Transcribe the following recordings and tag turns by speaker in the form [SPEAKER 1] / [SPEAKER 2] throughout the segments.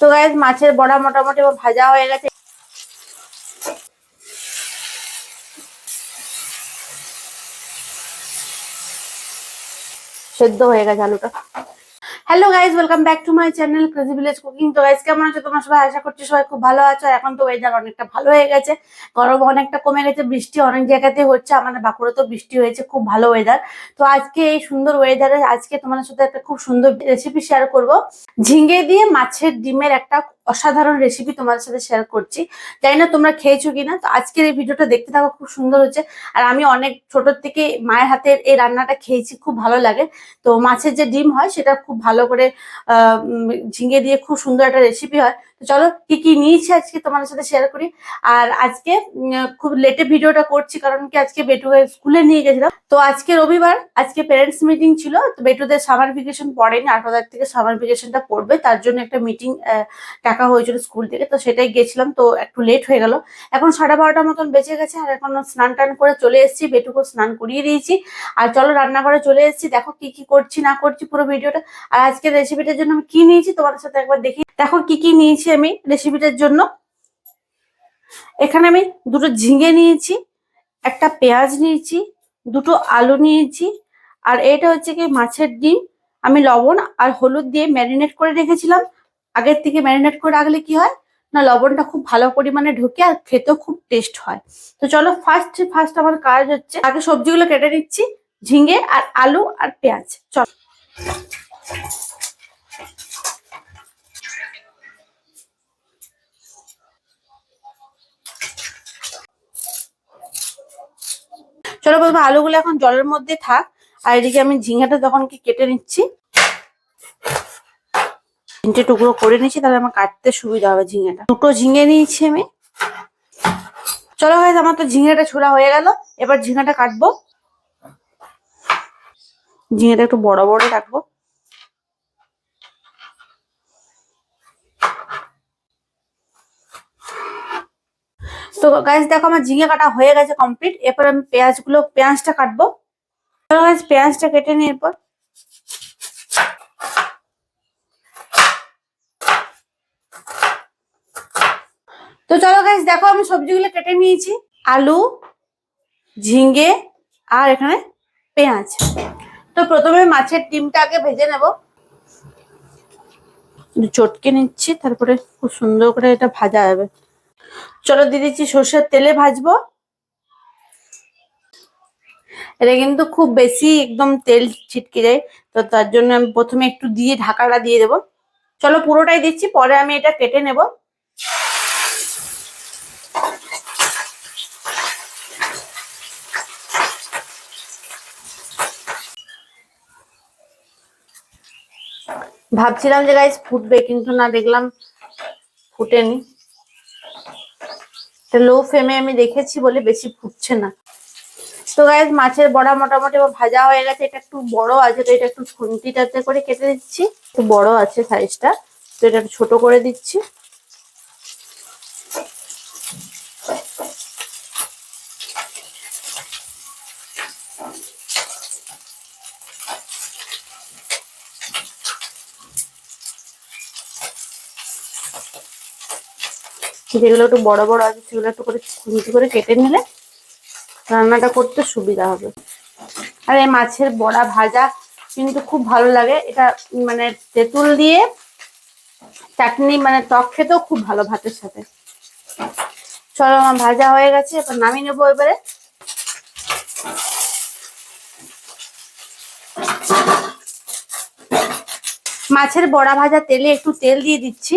[SPEAKER 1] তো গাইজ মাছের বড়া মোটামুটি ভাজা হয়ে গেছে। সেদ্ধ হয়ে গেছে আলুটা। Hello guys welcome back to my channel crazy village cooking তো গাইজ কেমন আছো? তোমার সবাই আশা করছি সবাই খুব ভালো আছো। এখন তো ওয়েদার অনেকটা ভালো হয়ে গেছে। গরম অনেকটা কমে গেছে, বৃষ্টি অনেক জায়গাতে হচ্ছে। আমাদের তো বৃষ্টি হয়েছে, খুব ভালো ওয়েদার তো আজকে এই সুন্দর ওয়েদারে আজকে তোমাদের সাথে একটা খুব সুন্দর রেসিপি শেয়ার করব। ঝিঙে দিয়ে মাছের ডিমের একটা অসাধারণ রেসিপি তোমাদের সাথে শেয়ার করছি। জানি না তোমরা খেয়েছো কিনা, তো আজকের এই ভিডিওটা দেখতে থাকো, খুব সুন্দর হচ্ছে। আর আমি অনেক ছোট থেকে মায়ের হাতের এই রান্নাটা খেয়েছি, খুব ভালো লাগে। তো মাছের যে ডিম হয়, সেটা খুব ভালো করে ঝিঙে দিয়ে খুব সুন্দর একটা রেসিপি হয়। তো চলো, কি কি নিয়েছি আজকে তোমাদের সাথে শেয়ার করি। আর আজকে খুব লেটে ভিডিওটা করছি, কারণ কি আজকে বেটুকে স্কুলে নিয়ে গেছিলাম। তো আজকে রবিবার, আজকে পেরেন্টস মিটিং ছিল, তো বেটুদের সামার ভ্যাকেশন পড়েনি, আঠারো তারিখ থেকে সামার ভ্যাকেশনটা পড়বে, তার জন্য একটা মিটিং টাকা হয়েছিল স্কুল থেকে, তো সেটাই গেছিলাম, তো একটু লেট হয়ে গেল। এখন সাড়ে বারোটার মতন বেঁচে গেছে, আর এখন স্নান টান করে চলে এসেছি, বেটুকু স্নান করিয়ে দিয়েছি। আর চলো রান্নাঘরে চলে এসেছি, দেখো কি কি করছি, না করছি পুরো ভিডিওটা। আর আজকের রেসিপিটার জন্য আমি কি নিয়েছি তোমাদের সাথে একবার দেখি। দেখো কি কি নিয়েছি আমি রেসিপিটার জন্য। এখানে আমি দুটো ঝিঙে নিয়েছি, একটা পেঁয়াজ নিয়েছি, দুটো আলু নিয়েছি, আর এটা হচ্ছে কি মাছের ডিম। আমি লবণ আর হলুদ দিয়ে ম্যারিনেট করে রেখেছিলাম। আগের থেকে ম্যারিনেট করে রাখলে কি হয়? না, লবণটা খুব ভালো পরিমাণে ঢুকে আর খেতেও খুব টেস্ট হয়। তো চলো ফার্স্ট ফার্স্ট আমার কাজ হচ্ছে আগে সবজিগুলো কেটে নিচ্ছি, ঝিঙে আর আলু আর পেঁয়াজ। চল। চলো বলব আলুগুলো এখন জলের মধ্যে থাক, আর এদিকে আমি ঝিঙেটা তখন কি কেটে নিচ্ছি তিনটে টুকরো করে নিয়েছি, তাহলে আমার কাটতে সুবিধা হবে ঝিঙেটা। দুটো ঝিঙে নিয়েছি আমি। চলো ভাই আমার তো ঝিঙেটা ছোড়া হয়ে গেল। এবার ঝিঙেটা কাটবো। ঝিঙেটা একটু বড় বড় কাটবো তো গাছ দেখো আমার ঝিঙে কাটা হয়ে গেছে কমপ্লিট এরপর আমি পেঁয়াজগুলো, পেঁয়াজটা কাটবো। পেঁয়াজটা কেটে নিই এরপর তো চলো গাইস দেখো আমি সবজিগুলো কেটে নিয়েছি। আলু, ঝিঙ্গে আর এখানে পেঁয়াজ। তো প্রথমে মাছের ডিমটা আগে ভেজে নেব। চটকে নিচ্ছি, তারপরে খুব সুন্দর করে এটা ভাজা হবে। চলো দিয়ে দিচ্ছি সর্ষের তেলে ভাজবো। এটা কিন্তু খুব বেশি একদম তেল ছিটকে যায়, তো তার জন্য আমি প্রথমে একটু দিয়ে ঢাকাটা দিয়ে দেবো। চলো পুরোটাই দিচ্ছি, পরে আমি এটা কেটে নেব। ভাবছিলাম যে গাইস ফুটবে কিন্তু না দেখলাম, ফুটেনি। লো ফ্লেমে আমি দেখেছি বলে বেশি ফুটছে না। তো গাইস মাছের বড়া মোটামুটি ভাজা হয়ে গেছে, এটা একটু বড় আছে, তো এটা একটু খুন্তিটাতে করে কেটে দিচ্ছি। একটু বড় আছে সাইজটা তো এটা ছোট করে দিচ্ছি। যেগুলো একটু বড় বড় আছে, সেগুলো একটু করে খুন্তি করে কেটে নিলে রান্নাটা করতে সুবিধা হবে। আর এই মাছের বড়া ভাজা কিন্তু খুব ভালো লাগে। এটা মানে তেঁতুল দিয়ে চাটনি মানে টক খেতেও খুব ভালো ভাতের সাথে। চলো আমার ভাজা হয়ে গেছে, এবার নামিয়ে নেব এবারে। মাছের বড়া ভাজা তেলে একটু তেল দিয়ে দিচ্ছি।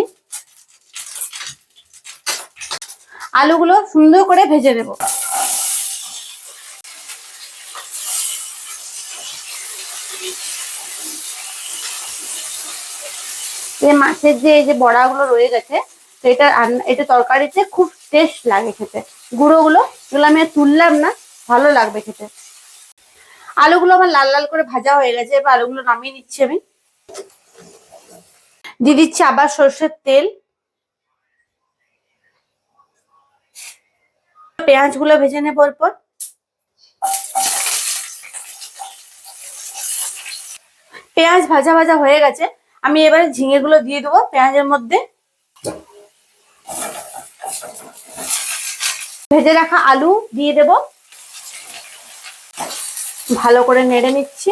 [SPEAKER 1] আলুগুলো সুন্দর করে ভেজে নেব। মাছের যে, এই যে বড়াগুলো রয়ে গেছে তো এটা তরকারিতে খুব টেস্ট লাগে খেতে। গুঁড়োগুলো এগুলো আমি তুললাম না, ভালো লাগবে খেতে। আলুগুলো আমার লাল লাল করে ভাজা হয়ে গেছে, এবার আলুগুলো নামিয়ে নিচ্ছি আমি। দিয়ে দিচ্ছি আবার সর্ষের তেল। পেঁয়াজগুলো ভেজে নেব এরপর পেঁয়াজ ভাজা ভাজা হয়ে গেছে। আমি এবারে ঝিঙে গুলো দিয়ে দেবো পেঁয়াজের মধ্যে। ভেজে রাখা আলু দিয়ে দেব। ভালো করে নেড়ে নিচ্ছি।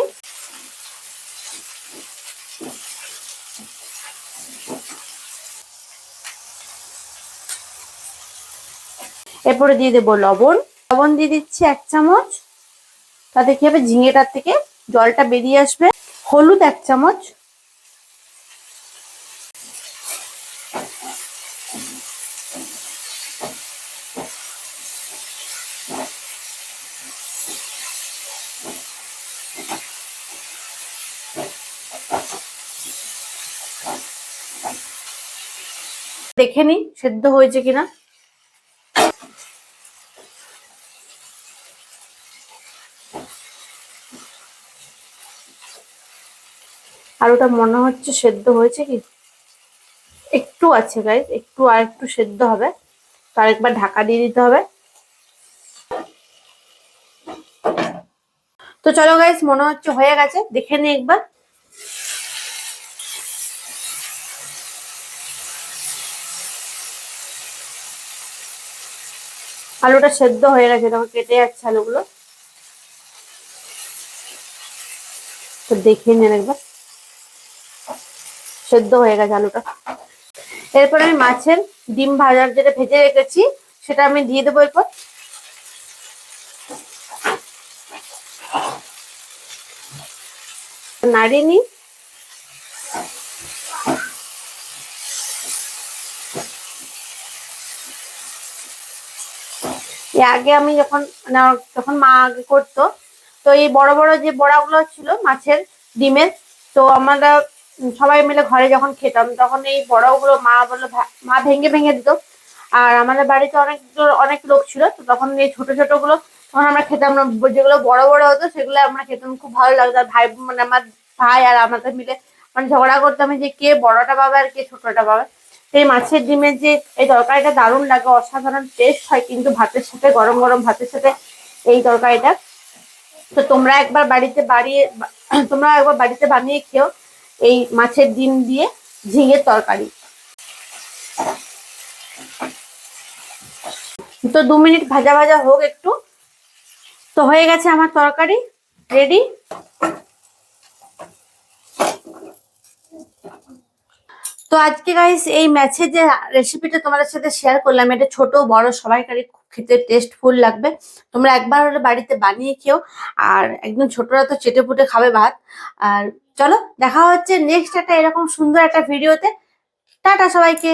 [SPEAKER 1] এরপরে দিয়ে দেবো লবণ। লবণ দিয়ে দিচ্ছি এক চামচ। তাতে কি হবে? ঝিঙেটার থেকে জলটা বেরিয়ে আসবে। হলুদ এক চামচ। দেখে নি সেদ্ধ হয়েছে কিনা। আলুটা মনে হচ্ছে সেদ্ধ হয়েছে কি? একটু আছে গাইজ একটু আর একটু সেদ্ধ হবে। তো আরেকবার ঢাকা দিয়ে দিতে হবে। তো চলো গাইজ মনে হচ্ছে হয়ে গেছে। দেখে নি একবার। আলুটা সেদ্ধ হয়ে গেছে তখন কেটে যাচ্ছে আলুগুলো। তো দেখে নেন একবার। সেদ্ধ হয়ে গেছে আলুটা। এরপর আমি মাছের ডিম ভাজার যেটা ভেজে রেখেছি, সেটা আমি দিয়ে দেবো এরপর। নাড়িয়ে নিই। আগে আমি যখন মানে যখন মা আগে করতো, তো এই বড় বড় যে বড়াগুলো ছিল মাছের ডিমের, তো আমরা সবাই মিলে ঘরে যখন খেতাম, তখন এই বড়গুলো মা বলল মা ভেঙে ভেঙে দিত। আর আমাদের বাড়িতে অনেক অনেক লোক ছিল, তো তখন এই ছোট ছোটগুলো তখন আমরা খেতাম না। যেগুলো বড় বড় হতো, সেগুলো আমরা খেতাম, খুব ভালো লাগতো। আর ভাই মানে আমার ভাই আর আমাদের মিলে মানে ঝগড়া করতাম যে কে বড়টা পাবে আর কে ছোটটা পাবে। সেই মাছের ডিমের যে, এই তরকারিটা দারুণ লাগে, অসাধারণ টেস্ট হয় কিন্তু ভাতের সাথে, গরম গরম ভাতের সাথে এই তরকারিটা। তো তোমরা একবার বাড়িতে বাড়িয়ে তোমরা একবার বাড়িতে বানিয়ে খেও। এই মাছের ডিম দিয়ে ঝিঙের তরকারি। তো দু মিনিট ভাজা ভাজা হোক একটু। তো হয়ে গেছে আমার তরকারি রেডি তো আজকে গাইস এই ম্যাচের যে রেসিপিটা তোমাদের সাথে শেয়ার করলাম, এটা ছোট, বড়, সবাইকারই খেতে টেস্টফুল লাগবে। তোমরা একবার হলে বাড়িতে বানিয়ে খেও, আর একদম ছোটরা তো চেটে পুটে খাবে ভাত, আর চলো দেখা হচ্ছে নেক্সট একটা এরকম সুন্দর একটা ভিডিওতে টাটা সবাইকে।